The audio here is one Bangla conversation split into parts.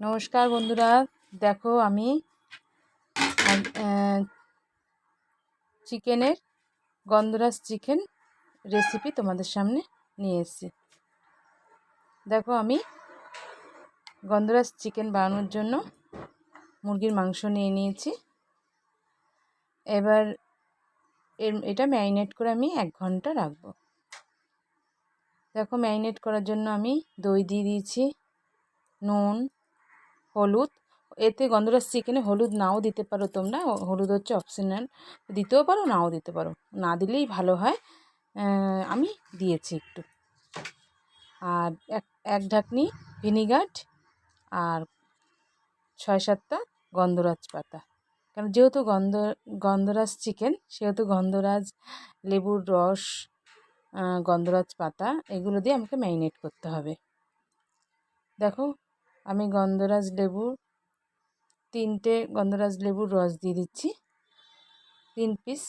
নমস্কার বন্ধুরা। দেখো আমি চিকেনের গন্ধরাজ চিকেন রেসিপি তোমাদের সামনে নিয়ে এসেছি। দেখো আমি গন্ধরাজ চিকেন বানানোর জন্য মুরগির মাংস নিয়ে নিয়েছি। এবার এর, এটা ম্যারিনেট করে আমি এক ঘণ্টা রাখব। দেখো ম্যারিনেট করার জন্য আমি দই দিয়ে দিয়েছি, নুন হলুদ। এতে গন্ধরাজ চিকেনে হলুদ নাও দিতে পারো তোমরা। হলুদ হচ্ছে অপশনাল দিতেও পারো, নাও দিতে পারো। না দিলেই ভালো হয়। আমি দিয়েছি একটু। আর এক এক ঢাকনি ভিনিগার আর ছয় সাতটা গন্ধরাজ পাতা। কারণ যেহেতু গন্ধ, গন্ধরাজ চিকেন, সেহেতু গন্ধরাজ, লেবুর রস গন্ধরাজ পাতা, এগুলো দিয়ে আমাকে ম্যারিনেট করতে হবে। দেখো আমি গন্ধরাজ লেবু তিনটে গন্ধরাজ লেবুর রস দিয়ে দিচ্ছি। তিন পিস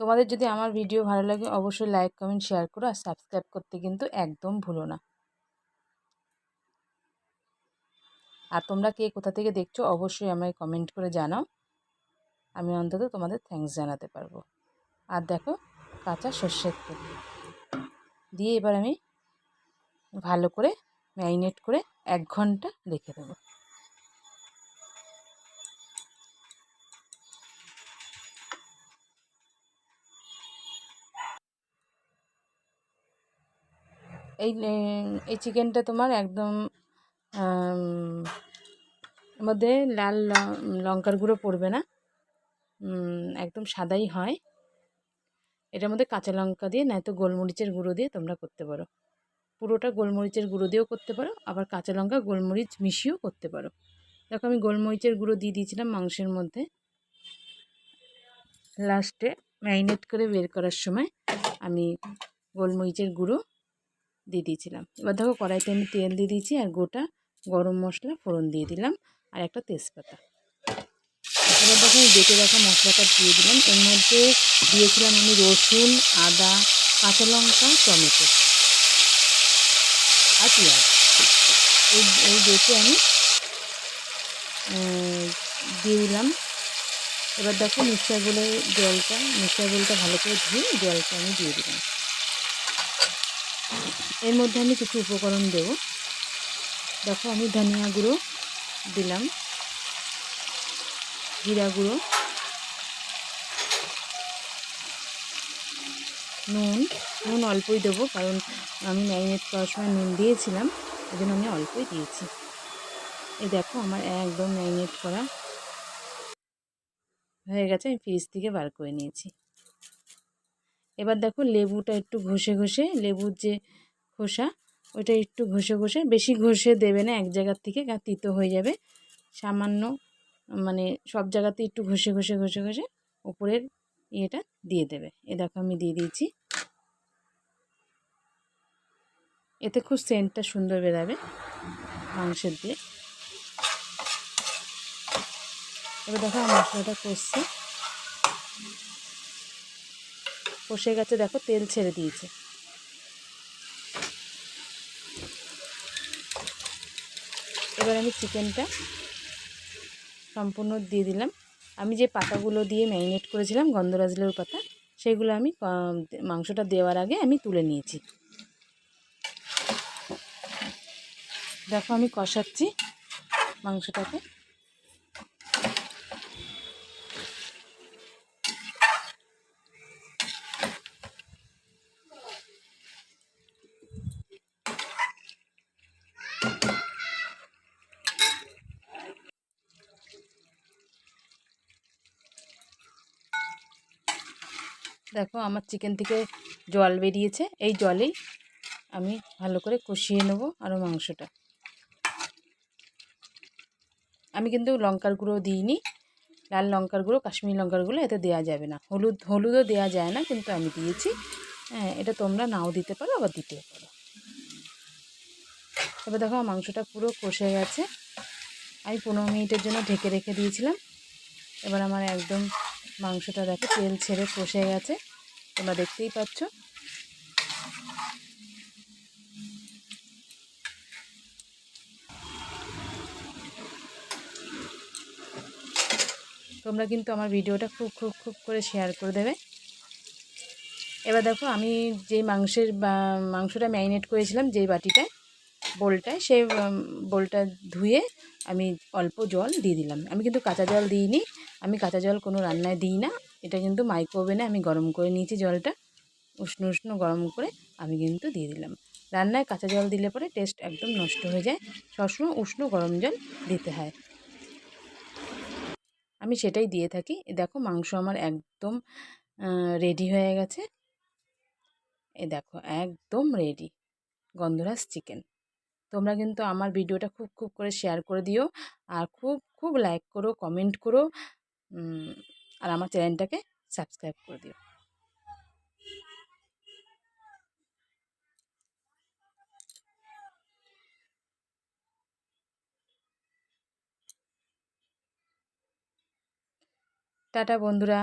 তোমাদের যদি আমার ভিডিও ভালো লাগে, অবশ্যই লাইক, কমেন্ট, শেয়ার করো আর সাবস্ক্রাইব করতে কিন্তু একদম ভুলো না। আর তোমরা কে কোথা থেকে দেখছ, অবশ্যই আমায় কমেন্ট করে জানাও। আমি অন্তত তোমাদের থ্যাঙ্কস জানাতে পারব। আর দেখো, কাঁচা সর্ষের তেল। দিয়ে এবার আমি ভালো করে ম্যারিনেট করে এক ঘণ্টা রেখে দেবো। এই এই চিকেনটা তোমার একদম মধ্যে লাল লঙ্কার গুঁড়ো পড়বে না। একদম সাদাই হয়। এটার মধ্যে কাঁচা লঙ্কা দিয়ে নয়তো গোলমরিচের গুঁড়ো দিয়ে তোমরা করতে পারো। পুরোটা গোলমরিচের গুঁড়ো দিয়েও করতে পারো, আবার কাঁচা লঙ্কা, গোলমরিচ মিশিয়েও করতে পারো। দেখো আমি গোলমরিচের গুঁড়ো দিয়ে দিয়েছিলাম মাংসের মধ্যে। লাস্টে ম্যারিনেট করে বের করার সময় আমি গোলমরিচের গুঁড়ো দিয়ে দিয়েছিলাম। এবার দেখো কড়াইতে আমি তেল দিয়ে দিয়েছি আর গোটা গরম মশলা ফোড়ন দিয়ে দিলাম আর একটা তেজপাতা। এবার দেখো বেটে রাখা মশলাটা দিয়ে দিলাম। এর মধ্যে দিয়েছিলাম আমি রসুন, আদা, কাঁচা লঙ্কা, টমেটো আর পেঁয়াজ। এই এই বেটে আমি দিয়ে দিলাম। এবার দেখো মিক্সারগুলো জলটা, মিক্সার মিক্সারগুলোটা ভালো করে ধুয়ে জলটা আমি দিয়ে দিলাম। এর মধ্যে আমি কিছু উপকরণ দেব। দেখো আমি ধনিয়া গুঁড়ো দিলাম। জিরা গুঁড়ো, নুন নুন অল্পই দেবো কারণ আমি ম্যারিনেট করার সময় নুন দিয়েছিলাম ওই আমি অল্পই দিয়েছি। এই দেখো আমার একদম ম্যারিনেট করা হয়ে গেছে, আমি ফ্রিজ থেকে বার করে নিয়েছি। এবার দেখো লেবুটা একটু ঘষে ঘষে, লেবুর যে খোসা, ওইটা একটু ঘষে ঘষে, বেশি ঘষে দেবে না, এক জায়গার থেকে তিতো হয়ে যাবে। সামান্য মানে সব জায়গাতে একটু ঘষে ঘষে ঘষে ঘষে উপরের ইয়েটা দিয়ে দেবে। এ দেখো আমি দিয়ে দিয়েছি। এতে খুব সেন্টটা সুন্দর বেরাবে মাংসের দিয়ে। এবার দেখো মশলাটা কষছে। কষে গেছে, দেখো তেল ছেড়ে দিয়েছে। এবার আমি চিকেনটা সম্পূর্ণ দিয়ে দিলাম। আমি যে পাতাগুলো দিয়ে ম্যারিনেট করেছিলাম গন্ধরাজ লেবুর পাতা, সেগুলো আমি মাংসটা দেওয়ার আগে আমি তুলে নিয়েছি। দেখো আমি কষাচ্ছি মাংসটাকে। দেখো আমার চিকেন থেকে জল বেরিয়েছে, এই জলেই আমি ভালো করে কষিয়ে নেব আরও মাংসটা। আমি কিন্তু লঙ্কার গুঁড়ো দিইনি, লাল লঙ্কার গুঁড়ো, কাশ্মীরি লঙ্কার গুঁড়ো এতে দেওয়া যাবে না। হলুদ, হলুদও দেওয়া যায় না, কিন্তু আমি দিয়েছি। হ্যাঁ এটা তোমরা নাও দিতে পারো, আবার দিতেও পারো। এবার দেখো মাংসটা পুরো কষে গেছে। আমি পনেরো মিনিটের জন্য ঢেকে রেখে দিয়েছিলাম। এবার আমার একদম মাংসটা দেখো, তেল ছেড়ে কষে গেছে। তোমরা দেখতেই পাচ্ছ। তোমরা কিন্তু আমার ভিডিওটা খুব খুব খুব করে শেয়ার করে দেবে। এবার দেখো, আমি যেই মাংসের মাংসটা ম্যারিনেট করেছিলাম, যেই বাটিটায় বোলটায় সেই বোলটা ধুয়ে আমি অল্প জল দিয়ে দিলাম। আমি কিন্তু কাঁচা জল দিইনি, আমি কাঁচা জল কোনো রান্নায় দিই না। এটা কিন্তু মাইক্রো ওভেনে আমি গরম করে নিয়েছি জলটা, উষ্ণ উষ্ণ গরম করে আমি কিন্তু দিয়ে দিলাম। রান্নায় কাঁচা জল দিলে পরে টেস্ট একদম নষ্ট হয়ে যায়, সবসময় উষ্ণ গরম জল দিতে হয়। আমি সেটাই দিয়ে থাকি। দেখো মাংস আমার একদম রেডি হয়ে গেছে। এ দেখো একদম রেডি গন্ধরাজ চিকেন তোমরা কিন্তু আমার ভিডিওটা খুব খুব করে শেয়ার করে দিও। আর খুব খুব লাইক করো কমেন্ট করো আর আমার চ্যানেলটাকে সাবস্ক্রাইব করে দিও। টাটা বন্ধুরা।